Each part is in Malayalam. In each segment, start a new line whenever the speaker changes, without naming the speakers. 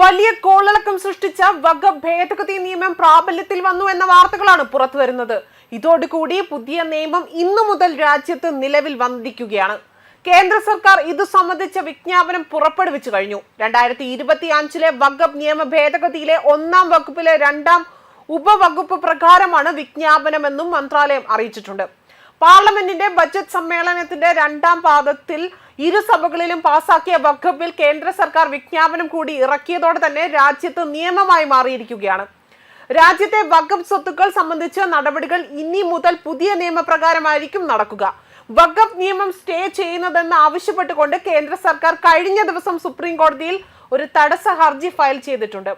വലിയ കോളിളക്കം സൃഷ്ടിച്ച വഖഫ് ഭേദഗതി നിയമം പ്രാബല്യത്തിൽ വന്നു എന്ന വാർത്തകളാണ് പുറത്തു വരുന്നത്. ഇതോടുകൂടി പുതിയ നിയമം ഇന്നു മുതൽ രാജ്യത്ത് നിലവിൽ വന്നിരിക്കുകയാണ്. കേന്ദ്ര സർക്കാർ ഇതു സംബന്ധിച്ച വിജ്ഞാപനം പുറപ്പെടുവിച്ചു കഴിഞ്ഞു. രണ്ടായിരത്തി ഇരുപത്തി അഞ്ചിലെ വഖഫ് നിയമ ഭേദഗതിയിലെ ഒന്നാം വകുപ്പിലെ രണ്ടാം ഉപവകുപ്പ് പ്രകാരമാണ് വിജ്ഞാപനമെന്നും മന്ത്രാലയം അറിയിച്ചിട്ടുണ്ട്. പാർലമെന്റിന്റെ ബജറ്റ് സമ്മേളനത്തിന്റെ രണ്ടാം പാദത്തിൽ ഇരു സഭകളിലും പാസാക്കിയ വഖഫ് ബിൽ കേന്ദ്ര സർക്കാർ വിജ്ഞാപനം കൂടി ഇറക്കിയതോടെ തന്നെ രാജ്യത്ത് നിയമമായി മാറിയിരിക്കുകയാണ്. രാജ്യത്തെ വഖഫ് സ്വത്തുക്കൾ സംബന്ധിച്ച നടപടികൾ ഇനി മുതൽ പുതിയ നിയമപ്രകാരമായിരിക്കും നടക്കുക. വഖഫ് നിയമം സ്റ്റേ ചെയ്യുന്നതെന്ന് ആവശ്യപ്പെട്ടുകൊണ്ട് കേന്ദ്ര സർക്കാർ കഴിഞ്ഞ ദിവസം സുപ്രീം കോടതിയിൽ ഒരു തടസ്സ ഹർജി ഫയൽ ചെയ്തിട്ടുണ്ട്.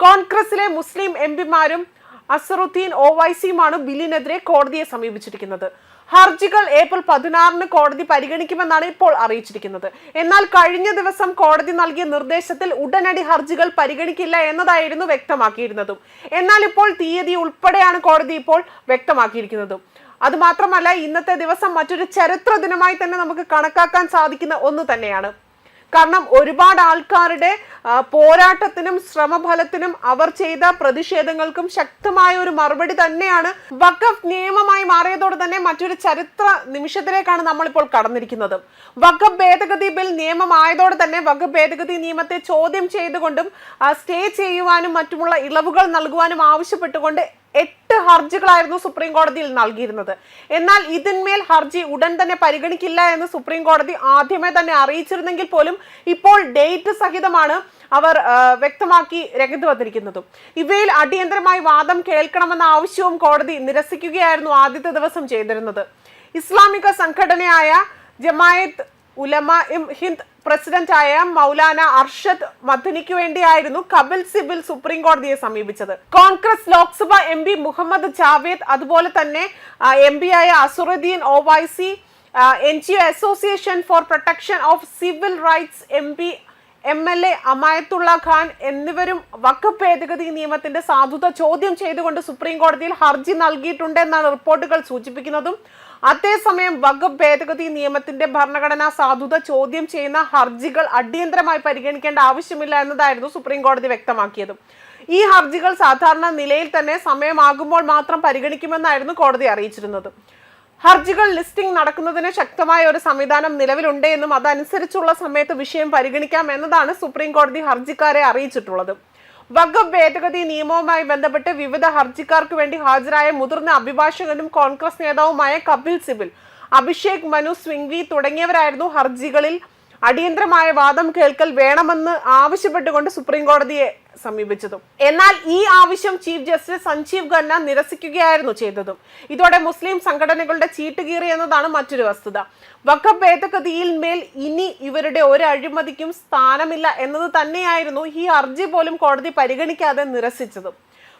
കോൺഗ്രസിലെ മുസ്ലിം എം പിമാരും അസറുദ്ദീൻ ഒവൈസിയുമാണ് ബില്ലിനെതിരെ കോടതിയെ സമീപിച്ചിരിക്കുന്നത്. ഹർജികൾ ഏപ്രിൽ പതിനാറിന് കോടതി പരിഗണിക്കുമെന്നാണ് ഇപ്പോൾ അറിയിച്ചിരിക്കുന്നത്. എന്നാൽ കഴിഞ്ഞ ദിവസം കോടതി നൽകിയ നിർദ്ദേശത്തിൽ ഉടനടി ഹർജികൾ പരിഗണിക്കില്ല എന്നതായിരുന്നു വ്യക്തമാക്കിയിരുന്നതും. എന്നാൽ ഇപ്പോൾ തീയതി ഉൾപ്പെടെയാണ് കോടതി ഇപ്പോൾ വ്യക്തമാക്കിയിരിക്കുന്നതും. അതുമാത്രമല്ല ഇന്നത്തെ ദിവസം മറ്റൊരു ചരിത്ര ദിനമായി തന്നെ നമുക്ക് കണക്കാക്കാൻ സാധിക്കുന്ന ഒന്ന് തന്നെയാണ്. കാരണം ഒരുപാട് ആൾക്കാരുടെ പോരാട്ടത്തിനും ശ്രമഫലത്തിനും അവർ ചെയ്ത പ്രതിഷേധങ്ങൾക്കും ശക്തമായ ഒരു മറുപടി തന്നെയാണ് വഖഫ് നിയമമായി മാറിയതോടെ തന്നെ മറ്റൊരു ചരിത്ര നിമിഷത്തിലേക്കാണ് നമ്മളിപ്പോൾ കടന്നിരിക്കുന്നത്. വഖഫ് ഭേദഗതി ബിൽ നിയമമായതോടെ തന്നെ വഖഫ് ഭേദഗതി നിയമത്തെ ചോദ്യം ചെയ്തുകൊണ്ടും സ്റ്റേ ചെയ്യുവാനും മറ്റുമുള്ള ഇളവുകൾ നൽകുവാനും ആവശ്യപ്പെട്ടുകൊണ്ട് എട്ട് ഹർജികളായിരുന്നു സുപ്രീം കോടതിയിൽ നൽകിയിരുന്നത്. എന്നാൽ ഇതിന്മേൽ ഹർജി ഉടൻ തന്നെ പരിഗണിക്കില്ല എന്ന് സുപ്രീം കോടതി ആദ്യമേ തന്നെ അറിയിച്ചിരുന്നെങ്കിൽ പോലും ഇപ്പോൾ ഡേറ്റ് സഹിതമാണ് അവർ വ്യക്തമാക്കി രംഗത്ത് വന്നിരിക്കുന്നതും. ഇവയിൽ അടിയന്തരമായി വാദം കേൾക്കണമെന്ന ആവശ്യവും കോടതി നിരസിക്കുകയായിരുന്നു ആദ്യത്തെ ദിവസം ചെയ്തിരുന്നത്. ഇസ്ലാമിക സംഘടനയായ ജമായത്ത് ഉലമ ഇം ഹിന്ദ് പ്രസിഡന്റായ മൗലാന അർഷദ് മദനിക്ക് വേണ്ടിയായിരുന്നു കപിൽ സിബിൽ സുപ്രീം കോടതിയെ സമീപിച്ചത്. കോൺഗ്രസ് ലോക്സഭ എം പി മുഹമ്മദ് ജാവേദ് അതുപോലെ തന്നെ എം പി ആയ Asaduddin Owaisi N G O association for protection of civil rights M P M L A Amanatullah Khan എന്നിവരും വഖഫ് ഭേദഗതി നിയമത്തിന്റെ സാധുത ചോദ്യം ചെയ്തുകൊണ്ട് സുപ്രീം കോടതിയിൽ ഹർജി നൽകിയിട്ടുണ്ടെന്നാണ് റിപ്പോർട്ടുകൾ സൂചിപ്പിക്കുന്നതും. അതേസമയം വഖഫ് ഭേദഗതി നിയമത്തിന്റെ ഭരണഘടനാ സാധുത ചോദ്യം ചെയ്യുന്ന ഹർജികൾ അടിയന്തരമായി പരിഗണിക്കേണ്ട ആവശ്യമില്ല എന്നതായിരുന്നു സുപ്രീം കോടതി വ്യക്തമാക്കിയതും. ഈ ഹർജികൾ സാധാരണ നിലയിൽ തന്നെ സമയമാകുമ്പോൾ മാത്രം പരിഗണിക്കുമെന്നായിരുന്നു കോടതി അറിയിച്ചിരുന്നത്. ഹർജികൾ ലിസ്റ്റിംഗ് നടക്കുന്നതിന് ശക്തമായ ഒരു സംവിധാനം നിലവിലുണ്ട് എന്നും അതനുസരിച്ചുള്ള സമയത്ത് വിഷയം പരിഗണിക്കാം എന്നതാണ് സുപ്രീം കോടതി ഹർജിക്കാരെ അറിയിച്ചിട്ടുള്ളത്. വഖഫ് ഭേദഗതി നിയമവുമായി ബന്ധപ്പെട്ട് വിവിധ ഹർജിക്കാർക്ക് വേണ്ടി ഹാജരായ മുതിർന്ന അഭിഭാഷകനും കോൺഗ്രസ് നേതാവുമായ കപിൽ സിബിൽ അഭിഷേക് മനു സ്വിംഗ്വി തുടങ്ങിയവരായിരുന്നു ഹർജികളിൽ അടിയന്തരമായ വാദം കേൾക്കൽ വേണമെന്ന് ആവശ്യപ്പെട്ടുകൊണ്ട് സുപ്രീം കോടതിയെ സമീപിച്ചതും. എന്നാൽ ഈ ആവശ്യം ചീഫ് ജസ്റ്റിസ് സഞ്ജീവ് ഖന്ന നിരസിക്കുകയായിരുന്നു ചെയ്തതും. ഇതോടെ മുസ്ലിം സംഘടനകളുടെ ചീട്ടുകീറി എന്നതാണ് മറ്റൊരു വസ്തുത. വഖഫ് ഭേദഗതിയിൽ മേൽ ഇനി ഇവരുടെ ഒരു അഴിമതിക്കും സ്ഥാനമില്ല എന്നത് തന്നെയായിരുന്നു ഈ ഹർജി പോലും കോടതി പരിഗണിക്കാതെ നിരസിച്ചതും.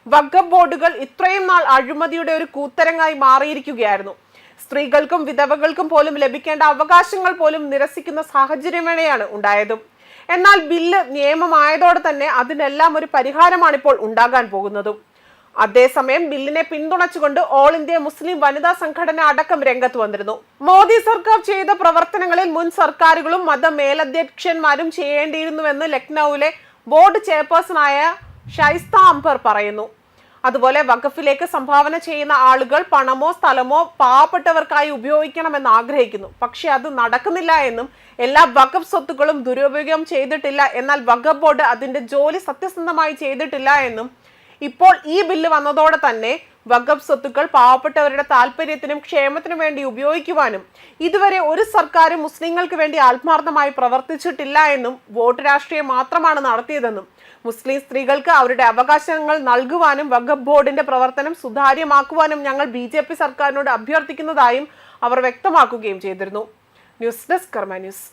വഖഫ് ബോർഡുകൾ ഇത്രയും നാൾ അഴിമതിയുടെ ഒരു കൂത്തരങ്ങായി മാറിയിരിക്കുകയായിരുന്നു. സ്ത്രീകൾക്കും വിധവകൾക്കും പോലും ലഭിക്കേണ്ട അവകാശങ്ങൾ പോലും നിരസിക്കുന്ന സാഹചര്യമേണയാണ് ഉണ്ടായതും. എന്നാൽ ബില്ല് നിയമമായതോടെ തന്നെ അതിനെല്ലാം ഒരു പരിഹാരമാണ് ഇപ്പോൾ ഉണ്ടാകാൻ പോകുന്നതും. അതേസമയം ബില്ലിനെ പിന്തുണച്ചുകൊണ്ട് ഓൾ ഇന്ത്യ മുസ്ലിം വനിതാ സംഘടന അടക്കം രംഗത്ത് വന്നിരുന്നു. മോദി സർക്കാർ ചെയ്ത പ്രവർത്തനങ്ങളിൽ മുൻ സർക്കാരുകളും മത മേലധ്യക്ഷന്മാരും ചെയ്യേണ്ടിയിരുന്നുവെന്ന് ലക്നൌവിലെ ബോർഡ് ചെയർപേഴ്സണായ ഷൈസ്ത അംബർ പറയുന്നു. അതുപോലെ വഖഫിലേക്ക് സംഭാവന ചെയ്യുന്ന ആളുകൾ പണമോ സ്ഥലമോ പാവപ്പെട്ടവർക്കായി ഉപയോഗിക്കണമെന്ന് ആഗ്രഹിക്കുന്നു. പക്ഷെ അത് നടക്കുന്നില്ല എന്നും എല്ലാ വഖഫ് സ്വത്തുക്കളും ദുരുപയോഗം ചെയ്തിട്ടില്ല. എന്നാൽ വഖഫ് ബോർഡ് അതിന്റെ ജോലി സത്യസന്ധമായി ചെയ്തിട്ടില്ല എന്നും ഇപ്പോൾ ഈ ബില്ല് വന്നതോടെ തന്നെ വഖഫ് സ്വത്തുക്കൾ പാവപ്പെട്ടവരുടെ താല്പര്യത്തിനും ക്ഷേമത്തിനും വേണ്ടി ഉപയോഗിക്കുവാനും ഇതുവരെ ഒരു സർക്കാരും മുസ്ലിങ്ങൾക്ക് വേണ്ടി ആത്മാർത്ഥമായി പ്രവർത്തിച്ചിട്ടില്ല എന്നും വോട്ട് രാഷ്ട്രീയം മാത്രമാണ് നടത്തിയതെന്നും മുസ്ലിം സ്ത്രീകൾക്ക് അവരുടെ അവകാശങ്ങൾ നൽകുവാനും വഖഫ് ബോർഡിന്റെ പ്രവർത്തനം സുതാര്യമാക്കുവാനും ഞങ്ങൾ ബി ജെ പി സർക്കാരിനോട് അഭ്യർത്ഥിക്കുന്നതായും അവർ വ്യക്തമാക്കുകയും ചെയ്തിരുന്നു. News desk Karma news.